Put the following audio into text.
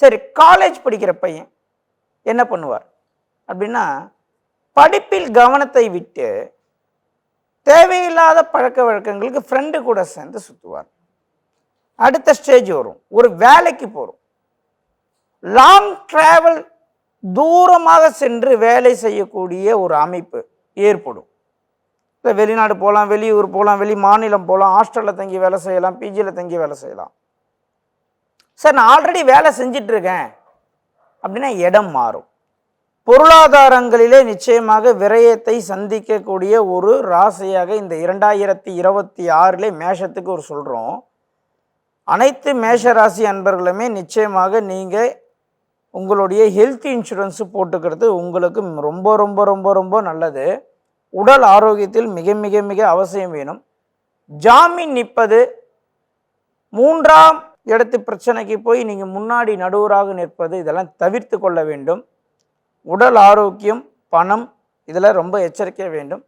சரி காலேஜ் படிக்கிற பையன் என்ன பண்ணுவார்? அப்படின்னா படிப்பில் கவனத்தை விட்டு தேவையில்லாத பழக்க வழக்கங்களுக்கு ஃப்ரெண்டு கூட சேர்ந்து சுற்றுவார் அடுத்த ஸ்டேஜ் வரும். ஒரு வேலைக்கு போகிறோம் லாங் ட்ராவல் தூரமாக சென்று வேலை செய்யக்கூடிய ஒரு அமைப்பு ஏற்படும். இல்லை வெளிநாடு போகலாம் வெளியூர் போகலாம் வெளி மாநிலம் போகலாம் ஹாஸ்டலில் தங்கி வேலை செய்யலாம் பிஜியில் தங்கி வேலை செய்யலாம். சார் நான் ஆல்ரெடி வேலை செஞ்சிட்டு இருக்கேன் அப்படின்னா இடம் மாறும். பொருளாதாரங்களிலே நிச்சயமாக விரயத்தை சந்திக்கக்கூடிய ஒரு ராசியாக இந்த இரண்டாயிரத்தி இருபத்தி ஆறிலே மேஷத்துக்கு ஒரு சொல்கிறோம் அனைத்து மேஷ ராசி அன்பர்களுமே நிச்சயமாக நீங்கள் உங்களுடைய ஹெல்த் இன்சூரன்ஸு போட்டுக்கிறது உங்களுக்கு ரொம்ப ரொம்ப ரொம்ப ரொம்ப நல்லது. உடல் ஆரோக்கியத்தில் மிக மிக மிக அவசியம் வேணும். ஜாமீன் நிற்பது மூன்றாம் இடத்து பிரச்சனைக்கு போய் நீங்கள் முன்னாடி நடுவராக நிற்பது இதெல்லாம் தவிர்த்து கொள்ள வேண்டும். உடல் ஆரோக்கியம் பணம் இதில் ரொம்ப எச்சரிக்கை வேண்டும்.